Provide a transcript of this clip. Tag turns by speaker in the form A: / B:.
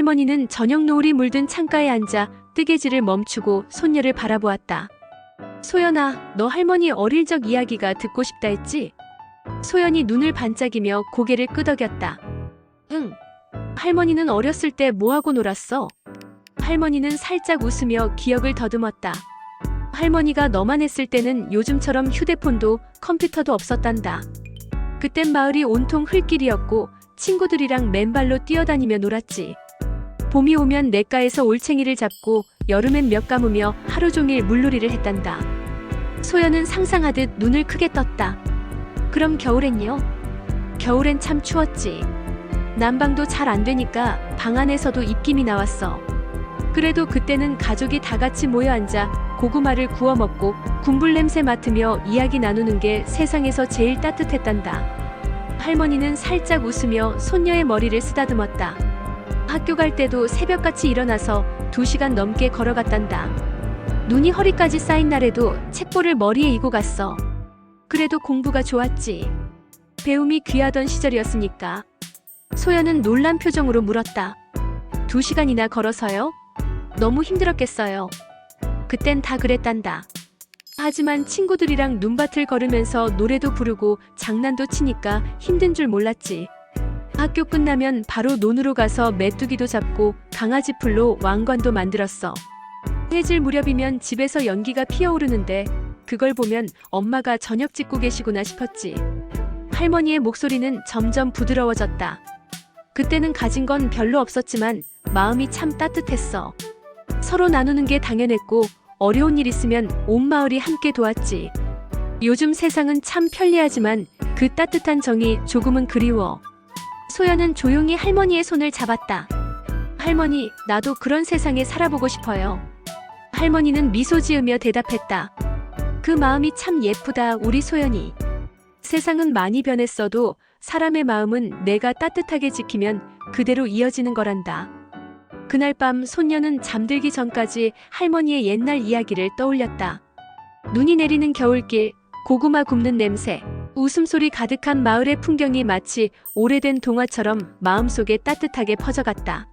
A: 할머니는 저녁 노을이 물든 창가에 앉아 뜨개질을 멈추고 손녀를 바라보았다. 소연아, 너 할머니 어릴 적 이야기가 듣고 싶다 했지? 소연이 눈을 반짝이며 고개를 끄덕였다. 응. 할머니는 어렸을 때 뭐하고 놀았어? 할머니는 살짝 웃으며 기억을 더듬었다. 할머니가 너만 했을 때는 요즘처럼 휴대폰도 컴퓨터도 없었단다. 그땐 마을이 온통 흙길이었고 친구들이랑 맨발로 뛰어다니며 놀았지. 봄이 오면 냇가에서 올챙이를 잡고 여름엔 몇 감으며 하루 종일 물놀이를 했단다. 소연은 상상하듯 눈을 크게 떴다. 그럼 겨울엔요? 겨울엔 참 추웠지. 난방도 잘 안 되니까 방 안에서도 입김이 나왔어. 그래도 그때는 가족이 다 같이 모여 앉아 고구마를 구워 먹고 군불 냄새 맡으며 이야기 나누는 게 세상에서 제일 따뜻했단다. 할머니는 살짝 웃으며 손녀의 머리를 쓰다듬었다. 학교 갈 때도 새벽같이 일어나서 두 시간 넘게 걸어갔단다. 눈이 허리까지 쌓인 날에도 책볼을 머리에 이고 갔어. 그래도 공부가 좋았지. 배움이 귀하던 시절이었으니까. 소연은 놀란 표정으로 물었다. 두 시간이나 걸어서요? 너무 힘들었겠어요. 그땐 다 그랬단다. 하지만 친구들이랑 눈밭을 걸으면서 노래도 부르고 장난도 치니까 힘든 줄 몰랐지. 학교 끝나면 바로 논으로 가서 메뚜기도 잡고 강아지 풀로 왕관도 만들었어. 해질 무렵이면 집에서 연기가 피어오르는데 그걸 보면 엄마가 저녁 짓고 계시구나 싶었지. 할머니의 목소리는 점점 부드러워졌다. 그때는 가진 건 별로 없었지만 마음이 참 따뜻했어. 서로 나누는 게 당연했고 어려운 일 있으면 온 마을이 함께 도왔지. 요즘 세상은 참 편리하지만 그 따뜻한 정이 조금은 그리워. 소연은 조용히 할머니의 손을 잡았다. 할머니, 나도 그런 세상에 살아보고 싶어요. 할머니는 미소 지으며 대답했다. 그 마음이 참 예쁘다, 우리 소연이. 세상은 많이 변했어도 사람의 마음은 내가 따뜻하게 지키면 그대로 이어지는 거란다. 그날 밤 손녀는 잠들기 전까지 할머니의 옛날 이야기를 떠올렸다. 눈이 내리는 겨울길, 고구마 굽는 냄새, 웃음소리 가득한 마을의 풍경이 마치 오래된 동화처럼 마음속에 따뜻하게 퍼져갔다.